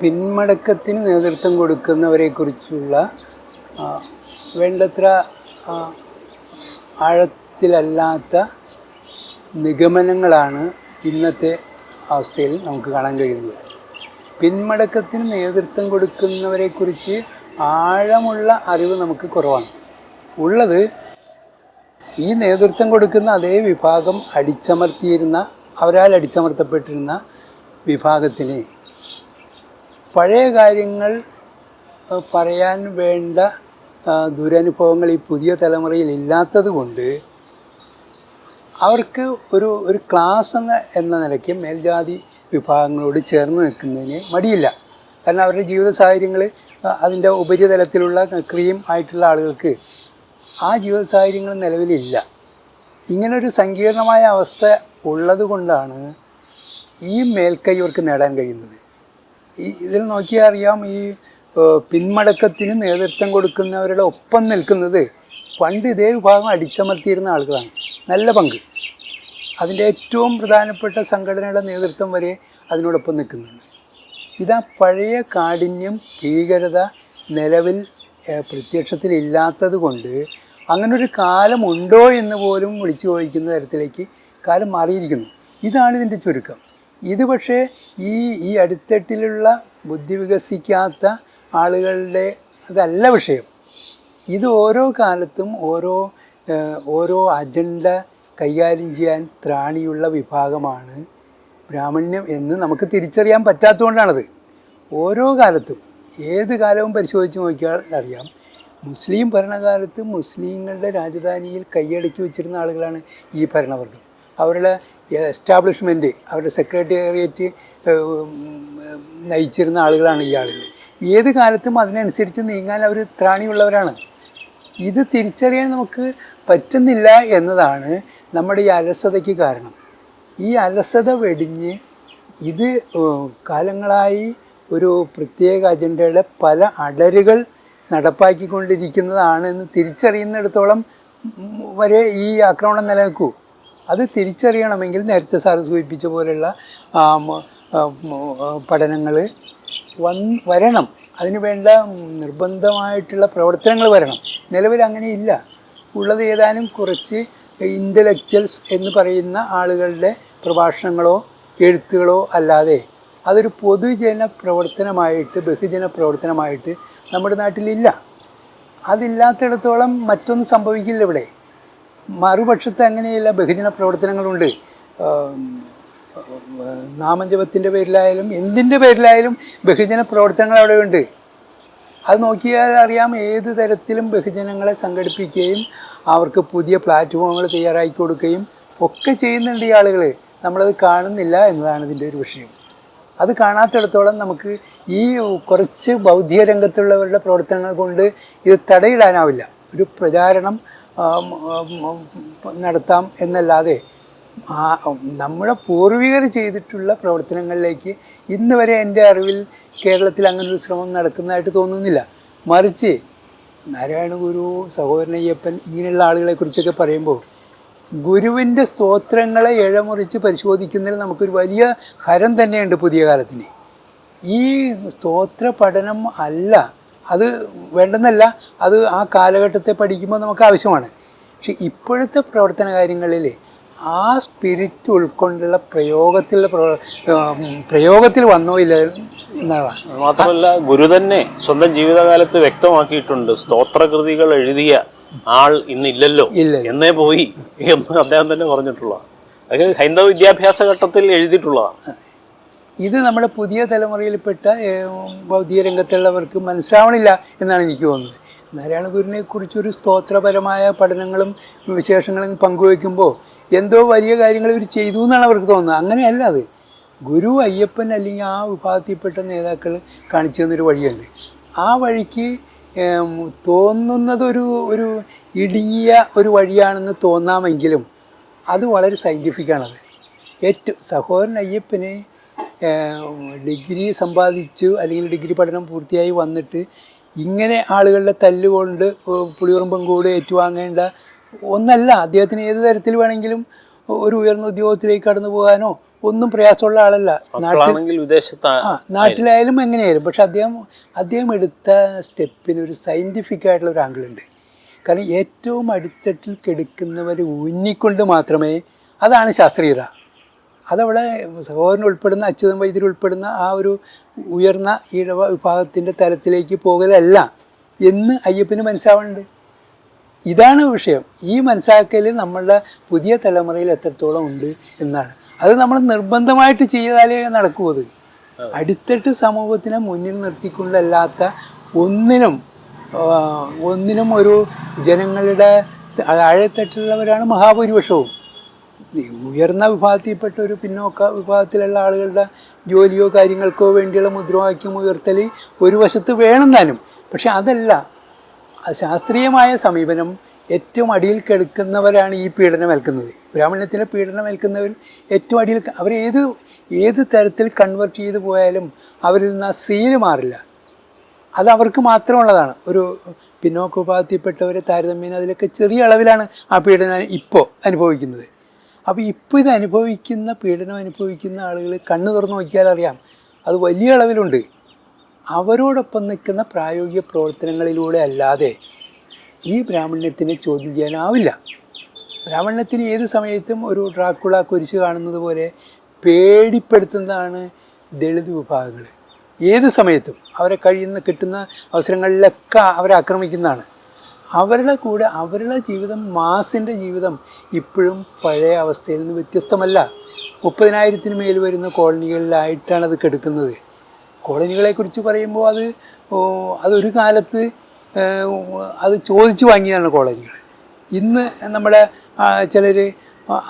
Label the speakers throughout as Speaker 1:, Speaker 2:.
Speaker 1: പിന്മടക്കത്തിന് നേതൃത്വം കൊടുക്കുന്നവരെക്കുറിച്ചുള്ള വേണ്ടത്ര ആഴത്തിലല്ലാത്ത നിഗമനങ്ങളാണ് ഇന്നത്തെ അവസ്ഥയിൽ നമുക്ക് കാണാൻ കഴിയുന്നത്. പിന്മടക്കത്തിന് നേതൃത്വം കൊടുക്കുന്നവരെക്കുറിച്ച് ആഴമുള്ള അറിവ് നമുക്ക് കുറവാണ്. ഉള്ളത് ഈ നേതൃത്വം കൊടുക്കുന്ന അതേ വിഭാഗം അടിച്ചമർത്തിയിരുന്ന അവരാൽ അടിച്ചമർത്തപ്പെട്ടിരുന്ന വിഭാഗത്തിന് പഴയ കാര്യങ്ങൾ പറയാൻ വേണ്ട ദുരനുഭവങ്ങൾ ഈ പുതിയ തലമുറയിൽ ഇല്ലാത്തത് കൊണ്ട് അവർക്ക് ഒരു ഒരു ക്ലാസ് എന്ന എന്ന നിലയ്ക്ക് മേൽജാതി വിഭാഗങ്ങളോട് ചേർന്ന് നിൽക്കുന്നതിന് മടിയില്ല. കാരണം അവരുടെ ജീവിത സാഹചര്യങ്ങൾ അതിന്റെ ഉപരിതലത്തിലുള്ള ക്രീം ആയിട്ടുള്ള ആളുകൾക്ക് ആ ജീവിത സാഹചര്യങ്ങൾ നിലവിലില്ല. ഇങ്ങനൊരു സങ്കീർണമായ അവസ്ഥ ഉള്ളത് കൊണ്ടാണ് ഈ മേൽക്കൈ ഇവർക്ക് നേടാൻ കഴിയുന്നത്. ഈ ഇതിൽ നോക്കിയാൽ അറിയാം ഈ പിന്മടക്കത്തിന് നേതൃത്വം കൊടുക്കുന്നവരുടെ ഒപ്പം നിൽക്കുന്നത് പണ്ട് ഇതേ വിഭാഗം അടിച്ചമർത്തിയിരുന്ന ആളുകളാണ്. നല്ല പങ്ക്. അതിന്റെ ഏറ്റവും പ്രധാനപ്പെട്ട സംഘടനയുടെ നേതൃത്വം വരെ അതിനോടൊപ്പം നിൽക്കുന്നുണ്ട്. ഇതാ പഴയ കാഠിന്യം ഭീകരത നിലവിൽ പ്രത്യക്ഷത്തിലില്ലാത്തത് കൊണ്ട് അങ്ങനൊരു കാലമുണ്ടോ എന്ന് പോലും വിളിച്ചു ചോദിക്കുന്ന തരത്തിലേക്ക് കാലം മാറിയിരിക്കുന്നു. ഇതാണ് ഇതിന്റെ ചുരുക്കം. ഇത് പക്ഷേ ഈ ഈ അടിത്തട്ടിലുള്ള ബുദ്ധി വികസിക്കാത്ത ആളുകളുടെ അതല്ല വിഷയം. ഇത് ഓരോ കാലത്തും ഓരോ ഓരോ അജണ്ട കൈകാര്യം ചെയ്യാൻ ത്രാണിയുള്ള വിഭാഗമാണ് ബ്രാഹ്മണ്യം എന്ന് നമുക്ക് തിരിച്ചറിയാൻ പറ്റാത്തതുകൊണ്ടാണത്. ഓരോ കാലത്തും ഏത് കാലവും പരിശോധിച്ച് നോക്കിയാൽ അറിയാം. മുസ്ലിം ഭരണകാലത്ത് മുസ്ലിങ്ങളുടെ രാജധാനിയിൽ കൈയടക്കി വെച്ചിരുന്ന ആളുകളാണ് ഈ ഭരണവർഗം. അവരുടെ എസ്റ്റാബ്ലിഷ്മെന്റ് അവരുടെ സെക്രട്ടേറിയറ്റ് നയിച്ചിരുന്ന ആളുകളാണ് ഈ ആളുകൾ ഏത് കാലത്തും അതിനനുസരിച്ച് നീങ്ങാൻ അവർ ത്രാണിയുള്ളവരാണ്. ഇത് തിരിച്ചറിയാൻ നമുക്ക് പറ്റുന്നില്ല എന്നതാണ് നമ്മുടെ ഈ അലസതയ്ക്ക് കാരണം. ഈ അലസത വെടിഞ്ഞ് ഇത് കാലങ്ങളായി ഒരു പ്രത്യേക അജണ്ടയുടെ പല അടരുകൾ നടപ്പാക്കിക്കൊണ്ടിരിക്കുന്നതാണ് എന്ന് തിരിച്ചറിയുന്നിടത്തോളം വരെ ഈ ആക്രമണം നിലനിൽക്കൂ. അത് തിരിച്ചറിയണമെങ്കിൽ നേരത്തെ സാറ് സൂചിപ്പിച്ച പോലെയുള്ള പഠനങ്ങൾ വൻ വരണം. അതിന് വേണ്ട നിർബന്ധമായിട്ടുള്ള പ്രവർത്തനങ്ങൾ വരണം. നിലവിൽ അങ്ങനെയില്ല ഉള്ളത് ഏതാനും കുറച്ച് ഇന്റലക്ച്വൽസ് എന്ന് പറയുന്ന ആളുകളുടെ പ്രഭാഷണങ്ങളോ എഴുത്തുകളോ അല്ലാതെ അതൊരു പൊതുജന പ്രവർത്തനമായിട്ട് ബഹുജന പ്രവർത്തനമായിട്ട് നമ്മുടെ നാട്ടിലില്ല. അതില്ലാത്തിടത്തോളം മറ്റൊന്നും സംഭവിക്കില്ല ഇവിടെ. മറുപക്ഷത്ത് അങ്ങനെയല്ല ബഹുജന പ്രവർത്തനങ്ങളുണ്ട്. നാമജപത്തിന്റെ പേരിലായാലും എന്തിന്റെ പേരിലായാലും ബഹുജന പ്രവർത്തനങ്ങൾ അവിടെ ഉണ്ട് അത് നോക്കിയാൽ അറിയാം ഏത് തരത്തിലും ബഹുജനങ്ങളെ സംഘടിപ്പിക്കുകയും അവർക്ക് പുതിയ പ്ലാറ്റ്ഫോമുകൾ തയ്യാറാക്കി കൊടുക്കുകയും ഒക്കെ ചെയ്യുന്നുണ്ട് ഈ ആളുകൾ. നമ്മളത് കാണുന്നില്ല എന്നതാണ് ഇതിന്റെ ഒരു വിഷയം. അത് കാണാത്തിടത്തോളം നമുക്ക് ഈ കുറച്ച് ബൗദ്ധിക രംഗത്തുള്ളവരുടെ പ്രവർത്തനങ്ങൾ കൊണ്ട് ഇത് തടയിടാനാവില്ല. ഒരു പ്രചാരണം നടത്താം എന്നല്ലാതെ നമ്മുടെ പൂർവികർ ചെയ്തിട്ടുള്ള പ്രവർത്തനങ്ങളിലേക്ക് ഇന്ന് വരെ എന്റെ അറിവിൽ കേരളത്തിൽ അങ്ങനെ ഒരു ശ്രമം നടക്കുന്നതായിട്ട് തോന്നുന്നില്ല. മറിച്ച് നാരായണ ഗുരു സഹോദരനയ്യപ്പൻ ഇങ്ങനെയുള്ള ആളുകളെക്കുറിച്ചൊക്കെ പറയുമ്പോൾ ഗുരുവിന്റെ സ്തോത്രങ്ങളെ ഇഴമുറിച്ച് പരിശോധിക്കുന്നതിൽ നമുക്കൊരു വലിയ ഹരം തന്നെയുണ്ട് പുതിയ കാലത്തിന്. ഈ സ്തോത്ര പഠനം അല്ല അത് വേണ്ടെന്നല്ല അത് ആ കാലഘട്ടത്തെ പഠിക്കുമ്പോൾ നമുക്ക് ആവശ്യമാണ്. പക്ഷെ ഇപ്പോഴത്തെ പ്രവർത്തന കാര്യങ്ങളിൽ ആ സ്പിരിറ്റ് ഉൾക്കൊണ്ടുള്ള പ്രയോഗത്തിലുള്ള പ്രയോഗത്തിൽ വന്നോ ഇല്ല എന്നതാണ്
Speaker 2: മാത്രമല്ല ഗുരു തന്നെ സ്വന്തം ജീവിതകാലത്ത് വ്യക്തമാക്കിയിട്ടുണ്ട് സ്തോത്രകൃതികൾ എഴുതിയ ആൾ ഇന്നില്ലല്ലോ എന്നേ പോയി എന്ന് അദ്ദേഹം തന്നെ പറഞ്ഞിട്ടുള്ള അതായത് ഹൈന്ദവ വിദ്യാഭ്യാസ ഘട്ടത്തിൽ എഴുതിയിട്ടുള്ളതാണ്.
Speaker 1: ഇത് നമ്മുടെ പുതിയ തലമുറയിൽപ്പെട്ട ഭൗതിക രംഗത്തുള്ളവർക്ക് മനസ്സിലാവണില്ല എന്നാണ് എനിക്ക് തോന്നുന്നത്. നാരായണ ഗുരുവിനെ കുറിച്ചൊരു സ്തോത്രപരമായ പഠനങ്ങളും വിശേഷങ്ങളും പങ്കുവയ്ക്കുമ്പോൾ എന്തോ വലിയ കാര്യങ്ങൾ ഇവർ ചെയ്തു എന്നാണ് അവർക്ക് തോന്നുന്നത്. അങ്ങനെയല്ല അത്. ഗുരു അയ്യപ്പൻ അല്ലെങ്കിൽ ആ വിഭാഗത്തിൽപ്പെട്ട നേതാക്കൾ കാണിച്ചു തന്നൊരു വഴിയല്ലേ. ആ വഴിക്ക് തോന്നുന്നതൊരു ഒരു ഇടുങ്ങിയ ഒരു വഴിയാണെന്ന് തോന്നാമെങ്കിലും അത് വളരെ സയന്റിഫിക്കാണത് ഏറ്റവും സഹോദരൻ അയ്യപ്പന് ഡിഗ്രി സമ്പാദിച്ചു അല്ലെങ്കിൽ ഡിഗ്രി പഠനം പൂർത്തിയായി വന്നിട്ട് ഇങ്ങനെ ആളുകളുടെ തല്ലുകൊണ്ട് പുളിയുറുമ്പം കൂടെ ഏറ്റുവാങ്ങേണ്ട ഒന്നല്ല അദ്ദേഹത്തിന് ഏത് തരത്തിൽ വേണമെങ്കിലും ഒരു ഉയർന്ന ഉദ്യോഗത്തിലേക്ക് കടന്നു പോകാനോ ഒന്നും പ്രയാസമുള്ള ആളല്ല.
Speaker 2: നാട്ടിൽ വിദേശത്ത്
Speaker 1: ആ നാട്ടിലായാലും എങ്ങനെയായാലും പക്ഷെ അദ്ദേഹം അദ്ദേഹം എടുത്ത സ്റ്റെപ്പിന് ഒരു സയന്റിഫിക് ആയിട്ടുള്ള ഒരു ആംഗിളുണ്ട് കാരണം ഏറ്റവും അടിത്തട്ടിൽ കെടുക്കുന്നവർ ഊന്നിക്കൊണ്ട് മാത്രമേ അതാണ് ശാസ്ത്രീയത. അതവിടെ സഹോദരൻ ഉൾപ്പെടുന്ന അച്യുതൻ വൈദ്യർ ഉൾപ്പെടുന്ന ആ ഒരു ഉയർന്ന ഈഴവ വിഭാഗത്തിന്റെ തലത്തിലേക്ക് പോകലല്ല എന്ന് അയ്യപ്പന് മനസ്സാവുന്നുണ്ട് ഇതാണ് വിഷയം. ഈ മനസ്സാക്കൽ നമ്മളുടെ പുതിയ തലമുറയിൽ എത്രത്തോളം ഉണ്ട് എന്നാണ്. അത് നമ്മൾ നിർബന്ധമായിട്ട് ചെയ്താലേ നടക്കൂ അടിത്തട്ട് സമൂഹത്തിനെ മുന്നിൽ നിർത്തിക്കൊണ്ടല്ലാത്ത ഒന്നിനും ഒന്നിനും ഒരു ജനങ്ങളുടെ താഴെത്തട്ടിലുള്ളവരാണ് മഹാഭൂരിപക്ഷവും. ഉയർന്ന വിഭാഗത്തിൽപ്പെട്ട ഒരു പിന്നോക്ക വിഭാഗത്തിലുള്ള ആളുകളുടെ ജോലിയോ കാര്യങ്ങൾക്കോ വേണ്ടിയുള്ള മുദ്രാവാക്യം ഉയർത്തൽ ഒരു വശത്ത് വേണം താനും പക്ഷെ അതല്ല. ശാസ്ത്രീയമായ സമീപനം ഏറ്റവും അടിയിൽ കിടക്കുന്നവരാണ് ഈ പീഡനം ഏൽക്കുന്നത് ബ്രാഹ്മണ്യത്തിന്റെ പീഡനം ഏൽക്കുന്നവർ ഏറ്റവും അടിയിൽ അവർ ഏത് ഏത് തരത്തിൽ കൺവെർട്ട് ചെയ്ത് പോയാലും അവരിൽ നിന്ന് ആ സീൽ മാറില്ല. അത് അവർക്ക് മാത്രമുള്ളതാണ്. ഒരു പിന്നോക്ക വിഭാഗത്തിൽപ്പെട്ടവരെ താരതമ്യേന അതിലൊക്കെ ചെറിയ അളവിലാണ് ആ പീഡനം ഇപ്പോൾ അനുഭവിക്കുന്നത്. അപ്പോൾ ഇപ്പോൾ ഇത് അനുഭവിക്കുന്ന പീഡനം അനുഭവിക്കുന്ന ആളുകൾ കണ്ണു തുറന്ന് നോക്കിയാൽ അറിയാം. അത് വലിയ അളവിലുണ്ട്. അവരോടൊപ്പം നിൽക്കുന്ന പ്രായോഗിക പ്രവർത്തനങ്ങളിലൂടെ അല്ലാതെ ഈ ബ്രാഹ്മണ്യത്തിനെ ചോദ്യം ചെയ്യാനാവില്ല ബ്രാഹ്മണ്യത്തിന് ഏത് സമയത്തും ഒരു ഡ്രാക്കുള കുരിശ് കാണുന്നത് പോലെ പേടിപ്പെടുത്തുന്നതാണ് ദളിത് വിഭാഗങ്ങൾ ഏത് സമയത്തും അവരെ കഴിയുന്ന കിട്ടുന്ന അവസരങ്ങളിലൊക്കെ അവരെ ആക്രമിക്കുന്നതാണ്. അവരുടെ കൂടെ അവരുടെ ജീവിതം മാസിന്റെ ജീവിതം ഇപ്പോഴും പഴയ അവസ്ഥയിൽ നിന്ന് വ്യത്യസ്തമല്ല. മുപ്പതിനായിരത്തിന് മേൽ വരുന്ന കോളനികളിലായിട്ടാണ് അത് കെടുക്കുന്നത്. കോളനികളെക്കുറിച്ച് പറയുമ്പോൾ അത് അതൊരു കാലത്ത് അത് ചോദിച്ചു വാങ്ങിയതാണ് കോളനികൾ. ഇന്ന് നമ്മുടെ ചിലർ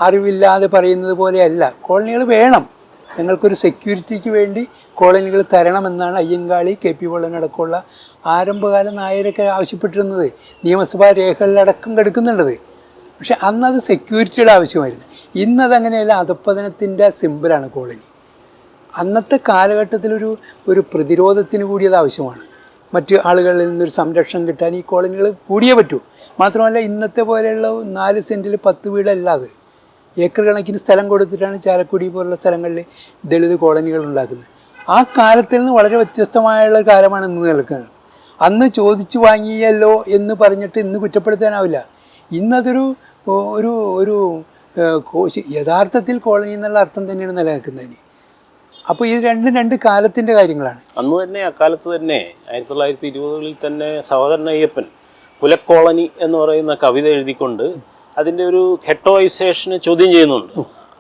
Speaker 1: അറിവില്ലാതെ പറയുന്നത് പോലെയല്ല. കോളനികൾ വേണം. ഞങ്ങൾക്കൊരു സെക്യൂരിറ്റിക്ക് വേണ്ടി കോളനികൾ തരണമെന്നാണ് അയ്യങ്കാളി കെ പി വള്ളനടക്കമുള്ള ആരംഭകാല നായരൊക്കെ ആവശ്യപ്പെട്ടിരുന്നത്. നിയമസഭാ രേഖകളിലടക്കം കെടുക്കുന്നുണ്ടത്. പക്ഷെ അന്നത് സെക്യൂരിറ്റിയുടെ ആവശ്യമായിരുന്നു. ഇന്നതങ്ങനെയല്ല അധപ്പതനത്തിന്റെ സിമ്പിളാണ് കോളനി. അന്നത്തെ കാലഘട്ടത്തിലൊരു ഒരു പ്രതിരോധത്തിന് കൂടിയത് ആവശ്യമാണ്. മറ്റ് ആളുകളിൽ നിന്നൊരു സംരക്ഷണം കിട്ടാൻ ഈ കോളനികൾ കൂടിയേ പറ്റൂ. മാത്രമല്ല ഇന്നത്തെ പോലെയുള്ള നാല് സെന്റിൽ പത്ത് വീടല്ല അത്. ഏക്കർ കണക്കിന് സ്ഥലം കൊടുത്തിട്ടാണ് ചാലക്കുടി പോലുള്ള സ്ഥലങ്ങളിൽ ദളിത് കോളനികൾ ഉണ്ടാക്കുന്നത്. ആ കാലത്തിൽ നിന്ന് വളരെ വ്യത്യസ്തമായുള്ള കാലമാണ് ഇന്ന് നിൽക്കുന്നത് അന്ന് ചോദിച്ചു വാങ്ങിയല്ലോ എന്ന് പറഞ്ഞിട്ട് ഇന്ന് കുറ്റപ്പെടുത്താനാവില്ല. ഇന്നതൊരു ഒരു ഒരു യഥാർത്ഥത്തിൽ കോളനി എന്നുള്ള അർത്ഥം തന്നെയാണ് നിലനിൽക്കുന്നതിന് അപ്പോൾ ഇത് രണ്ടും രണ്ട് കാലത്തിന്റെ കാര്യങ്ങളാണ്.
Speaker 2: അന്ന് തന്നെ അക്കാലത്ത് തന്നെ ആയിരത്തി തൊള്ളായിരത്തി ഇരുപതുകളിൽ തന്നെ സഹോദരൻ അയ്യപ്പൻ പുലക്കോളനി എന്ന് പറയുന്ന കവിത എഴുതിക്കൊണ്ട് അതിന്റെ ഒരു ഖെട്ടോയിസേഷന് ചോദ്യം ചെയ്യുന്നുണ്ട്.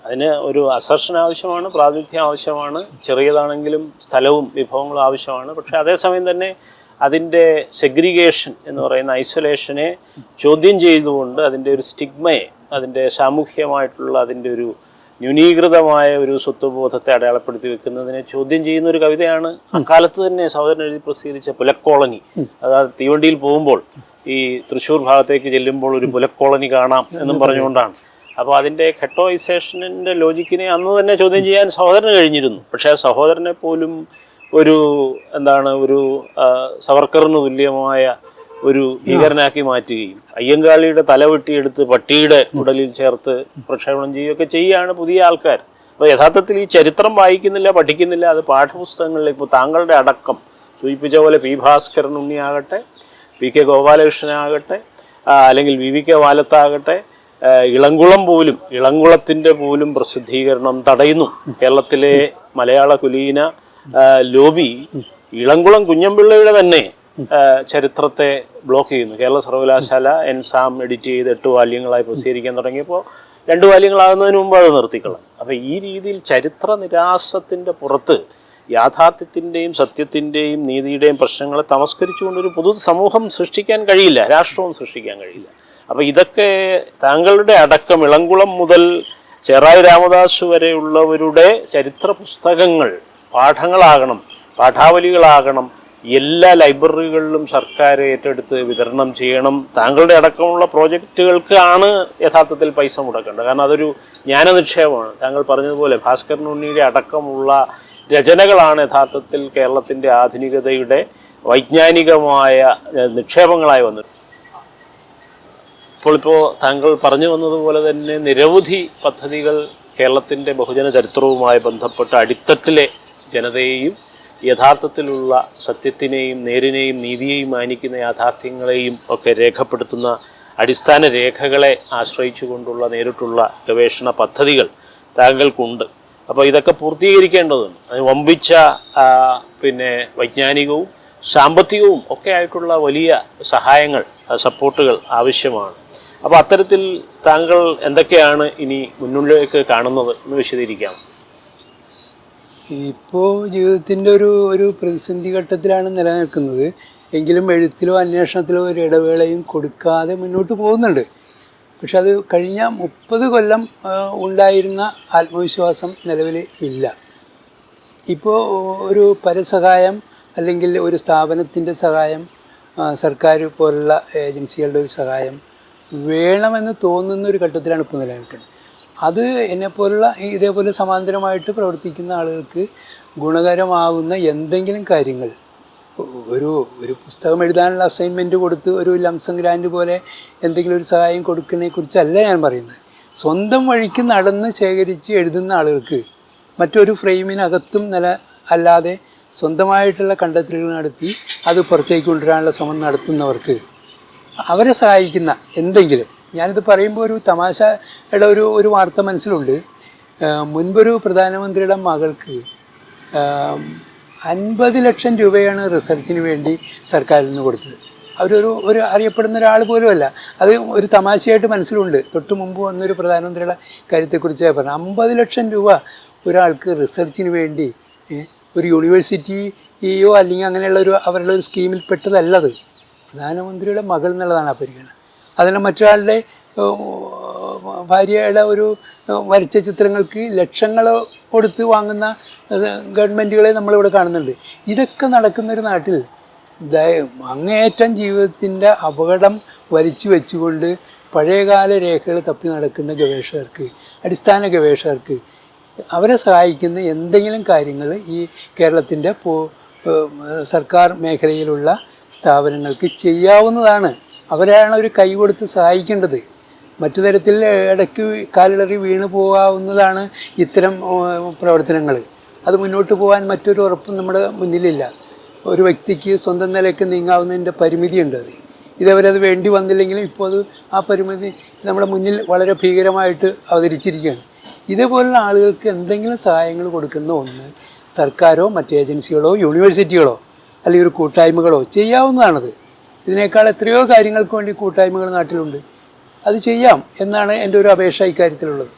Speaker 2: അതിന് ഒരു അസർഷൻ ആവശ്യമാണ് പ്രാതിനിധ്യം ആവശ്യമാണ് ചെറിയതാണെങ്കിലും സ്ഥലവും വിഭവങ്ങളും ആവശ്യമാണ്. പക്ഷേ അതേസമയം തന്നെ അതിന്റെ സെഗ്രിഗേഷൻ എന്ന് പറയുന്ന ഐസൊലേഷനെ ചോദ്യം ചെയ്തുകൊണ്ട് അതിന്റെ ഒരു സ്റ്റിഗ്മയെ അതിന്റെ സാമൂഹ്യമായിട്ടുള്ള അതിന്റെ ഒരു ന്യൂനീകൃതമായ ഒരു സ്വത്വബോധത്തെ അടയാളപ്പെടുത്തി വെക്കുന്നതിനെ ചോദ്യം ചെയ്യുന്ന ഒരു കവിതയാണ് അക്കാലത്ത് തന്നെ സഹോദരൻ എഴുതി പ്രസിദ്ധീകരിച്ച പുലക്കോളനി. അതായത് തീവണ്ടിയിൽ പോകുമ്പോൾ ഈ തൃശ്ശൂർ ഭാഗത്തേക്ക് ചെല്ലുമ്പോൾ ഒരു പുലക്കോളനി കാണാം എന്നും പറഞ്ഞുകൊണ്ടാണ്. അപ്പോൾ അതിന്റെ ഘട്ടോയിസേഷനിന്റെ ലോജിക്കിനെ അന്ന് തന്നെ ചോദ്യം ചെയ്യാൻ സഹോദരന് കഴിഞ്ഞിരുന്നു. പക്ഷേ ആ സഹോദരനെ പോലും ഒരു എന്താണ് ഒരു സവർക്കറിന് തുല്യമായ ഒരു ഭീകരനാക്കി മാറ്റുകയും അയ്യങ്കാളിയുടെ തല വെട്ടിയെടുത്ത് പട്ടിയുടെ ഉടലിൽ ചേർത്ത് പ്രക്ഷേപണം ചെയ്യുകയൊക്കെ ചെയ്യുകയാണ് പുതിയ ആൾക്കാർ. അപ്പോൾ യഥാർത്ഥത്തിൽ ഈ ചരിത്രം വായിക്കുന്നില്ല പഠിക്കുന്നില്ല അത് പാഠപുസ്തകങ്ങളിൽ ഇപ്പോൾ താങ്കളുടെ അടക്കം സൂചിപ്പിച്ച പോലെ പി ഭാസ്കരൻ ഉണ്ണിയാകട്ടെ പി കെ ഗോപാലകൃഷ്ണനാകട്ടെ അല്ലെങ്കിൽ വി വി കെ വാലത്താകട്ടെ ഇളങ്കുളം പോലും ഇളംകുളത്തിന്റെ പോലും പ്രസിദ്ധീകരണം തടയുന്നു. കേരളത്തിലെ മലയാള കുലീന ലോബി ഇളംകുളം കുഞ്ഞമ്പിള്ളയുടെ തന്നെ ചരിത്രത്തെ ബ്ലോക്ക് ചെയ്യുന്നു. കേരള സർവകലാശാല എൻസാം എഡിറ്റ് ചെയ്ത് എട്ട് വാല്യങ്ങളായി പ്രസിദ്ധീകരിക്കാൻ തുടങ്ങിയപ്പോൾ രണ്ട് വാല്യങ്ങളാകുന്നതിന് മുമ്പ് അത് നിർത്തിക്കളഞ്ഞു അപ്പോൾ ഈ രീതിയിൽ ചരിത്ര നിരാശത്തിന്റെ പുറത്ത് യാഥാർത്ഥ്യത്തിന്റെയും സത്യത്തിന്റെയും നീതിയുടെയും പ്രശ്നങ്ങളെ തമസ്കരിച്ചുകൊണ്ട് ഒരു പൊതു സമൂഹം സൃഷ്ടിക്കാൻ കഴിയില്ല രാഷ്ട്രവും സൃഷ്ടിക്കാൻ കഴിയില്ല. അപ്പോൾ ഇതൊക്കെ താങ്കളുടെ അടക്കം ഇളങ്കുളം മുതൽ ചെറായി രാമദാസ് വരെയുള്ളവരുടെ ചരിത്ര പുസ്തകങ്ങൾ പാഠങ്ങളാകണം പാഠാവലികളാകണം എല്ലാ ലൈബ്രറികളിലും സർക്കാർ ഏറ്റെടുത്ത് വിതരണം ചെയ്യണം. താങ്കളുടെ അടക്കമുള്ള പ്രോജക്റ്റുകൾക്കാണ് യഥാർത്ഥത്തിൽ പൈസ മുടക്കേണ്ടത്. കാരണം അതൊരു ജ്ഞാനനിക്ഷേപമാണ്. താങ്കൾ പറഞ്ഞതുപോലെ ഭാസ്കരൻ ഉണ്ണിയുടെ അടക്കമുള്ള രചനകളാണ് യഥാർത്ഥത്തിൽ കേരളത്തിന്റെ ആധുനികതയുടെ വൈജ്ഞാനികമായ നിക്ഷേപങ്ങളായി വന്നത്. ഇപ്പോൾ ഇപ്പോൾ താങ്കൾ പറഞ്ഞു വന്നതുപോലെ തന്നെ നിരവധി പദ്ധതികൾ കേരളത്തിന്റെ ബഹുജന ചരിത്രവുമായി ബന്ധപ്പെട്ട അടിത്തട്ടിലെ ജനതയെയും യഥാർത്ഥത്തിലുള്ള സത്യത്തിനെയും നേരിനെയും നീതിയെയും മാനിക്കുന്ന യാഥാർത്ഥ്യങ്ങളെയും ഒക്കെ രേഖപ്പെടുത്തുന്ന അടിസ്ഥാന രേഖകളെ ആശ്രയിച്ചുകൊണ്ടുള്ള നേരിട്ടുള്ള ഗവേഷണ പദ്ധതികൾ താങ്കൾക്കുണ്ട്. അപ്പോൾ ഇതൊക്കെ പൂർത്തീകരിക്കേണ്ടതുണ്ട്. അതിന് വമ്പിച്ച പിന്നെ വൈജ്ഞാനികവും സാമ്പത്തികവും ഒക്കെ ആയിട്ടുള്ള വലിയ സഹായങ്ങൾ സപ്പോർട്ടുകൾ ആവശ്യമാണ്. അപ്പോൾ അത്തരത്തിൽ താങ്കൾ എന്തൊക്കെയാണ് ഇനി മുന്നിലേക്ക് കാണുന്നത് എന്ന് വിശദീകരിക്കാം.
Speaker 1: ഇപ്പോൾ ജീവിതത്തിന്റെ ഒരു ഒരു പ്രതിസന്ധി ഘട്ടത്തിലാണ് നിലനിൽക്കുന്നത്. എങ്കിലും എഴുത്തിലോ അന്വേഷണത്തിലോ ഒരു ഇടവേളയും കൊടുക്കാതെ മുന്നോട്ട് പോകുന്നുണ്ട്. പക്ഷെ അത് കഴിഞ്ഞ മുപ്പത് കൊല്ലം ഉണ്ടായിരുന്ന ആത്മവിശ്വാസം നിലവിൽ ഇല്ല. ഇപ്പോൾ ഒരു പരസഹായം അല്ലെങ്കിൽ ഒരു സ്ഥാപനത്തിന്റെ സഹായം സർക്കാർ പോലുള്ള ഏജൻസികളുടെ ഒരു സഹായം വേണമെന്ന് തോന്നുന്ന ഒരു ഘട്ടത്തിലാണ് ഇപ്പോൾ നിലനിൽക്കുന്നത്. അത് എന്നെപ്പോലുള്ള ഇതേപോലെ സമാന്തരമായിട്ട് പ്രവർത്തിക്കുന്ന ആളുകൾക്ക് ഗുണകരമാകുന്ന എന്തെങ്കിലും കാര്യങ്ങൾ ഒരു ഒരു പുസ്തകം എഴുതാനുള്ള അസൈൻമെന്റ് കൊടുത്ത് ഒരു ലംസം ഗ്രാൻഡ് പോലെ എന്തെങ്കിലും ഒരു സഹായം കൊടുക്കുന്നതിനെ കുറിച്ചല്ല ഞാൻ പറയുന്നത്. സ്വന്തം വഴിക്ക് നടന്ന് ശേഖരിച്ച് എഴുതുന്ന ആളുകൾക്ക് മറ്റൊരു ഫ്രെയിമിനകത്തും നില അല്ലാതെ സ്വന്തമായിട്ടുള്ള കണ്ടെത്തലുകൾ നടത്തി അത് പുറത്തേക്ക് കൊണ്ടുവരാനുള്ള ശ്രമം നടത്തുന്നവർക്ക് അവരെ സഹായിക്കുന്ന എന്തെങ്കിലും. ഞാനിത് പറയുമ്പോൾ ഒരു തമാശയുടെ ഒരു ഒരു വാർത്ത മനസ്സിലുണ്ട്. മുൻപൊരു പ്രധാനമന്ത്രിയുടെ മകൾക്ക് അൻപത് ലക്ഷം രൂപയാണ് റിസർച്ചിന് വേണ്ടി സർക്കാരിൽ നിന്ന് കൊടുത്തത്. അവരൊരു ഒരു അറിയപ്പെടുന്ന ഒരാൾ പോലുമല്ല അത് ഒരു തമാശയായിട്ട് മനസ്സിലുണ്ട്. തൊട്ട് മുമ്പ് വന്നൊരു പ്രധാനമന്ത്രിയുടെ കാര്യത്തെക്കുറിച്ച് പറഞ്ഞു അമ്പത് ലക്ഷം രൂപ ഒരാൾക്ക് റിസർച്ചിന് വേണ്ടി ഒരു യൂണിവേഴ്സിറ്റിയോ അല്ലെങ്കിൽ അങ്ങനെയുള്ള ഒരു അവരുടെ ഒരു സ്കീമിൽ പെട്ടതല്ലത്. പ്രധാനമന്ത്രിയുടെ മകൾ എന്നുള്ളതാണ് ആ പരിഗണന. അതിന് മറ്റൊരാളുടെ ഭാര്യയുടെ ഒരു വരച്ച ചിത്രങ്ങൾക്ക് ലക്ഷങ്ങൾ കൊടുത്ത് വാങ്ങുന്ന ഗവൺമെന്റുകളെ നമ്മളിവിടെ കാണുന്നുണ്ട്. ഇതൊക്കെ നടക്കുന്നൊരു നാട്ടിൽ അങ്ങേയറ്റം ജീവിതത്തിന്റെ അപകടം വലിച്ചു വെച്ചുകൊണ്ട് പഴയകാല രേഖകൾ തപ്പി നടക്കുന്ന ഗവേഷകർക്ക് അടിസ്ഥാന ഗവേഷകർക്ക് അവരെ സഹായിക്കുന്ന എന്തെങ്കിലും കാര്യങ്ങൾ ഈ കേരളത്തിന്റെ സർക്കാർ മേഖലയിലുള്ള സ്ഥാപനങ്ങൾക്ക് ചെയ്യാവുന്നതാണ്. അവരെയാണ് ഒരു കൈ കൊടുത്ത് സഹായിക്കേണ്ടത്. മറ്റു തരത്തിൽ ഇടയ്ക്ക് കാലിടറി വീണ് പോകാവുന്നതാണ് ഇത്തരം പ്രവർത്തനങ്ങൾ. അത് മുന്നോട്ട് പോകാൻ മറ്റൊരു ഉറപ്പും നമ്മുടെ മുന്നിലില്ല. ഒരു വ്യക്തിക്ക് സ്വന്തം നിലയ്ക്ക് നീങ്ങാവുന്നതിന്റെ പരിമിതിയുണ്ട് അത്. ഇതേവരെ അത് വേണ്ടി വന്നില്ലെങ്കിലും ഇപ്പോൾ അത് ആ പരിമിതി നമ്മുടെ മുന്നിൽ വളരെ ഭീകരമായിട്ട് അവതരിച്ചിരിക്കുകയാണ്. ഇതേപോലുള്ള ആളുകൾക്ക് എന്തെങ്കിലും സഹായങ്ങൾ കൊടുക്കുന്ന ഒന്ന് സർക്കാരോ മറ്റ് ഏജൻസികളോ യൂണിവേഴ്സിറ്റികളോ അല്ലെങ്കിൽ ഒരു കൂട്ടായ്മകളോ ചെയ്യാവുന്നതാണത്. ഇതിനേക്കാൾ എത്രയോ കാര്യങ്ങൾക്ക് വേണ്ടി കൂട്ടായ്മകൾ നാട്ടിലുണ്ട്. അത് ചെയ്യാം എന്നാണ് എന്റെ ഒരു അപേക്ഷ ഇക്കാര്യത്തിലുള്ളത്.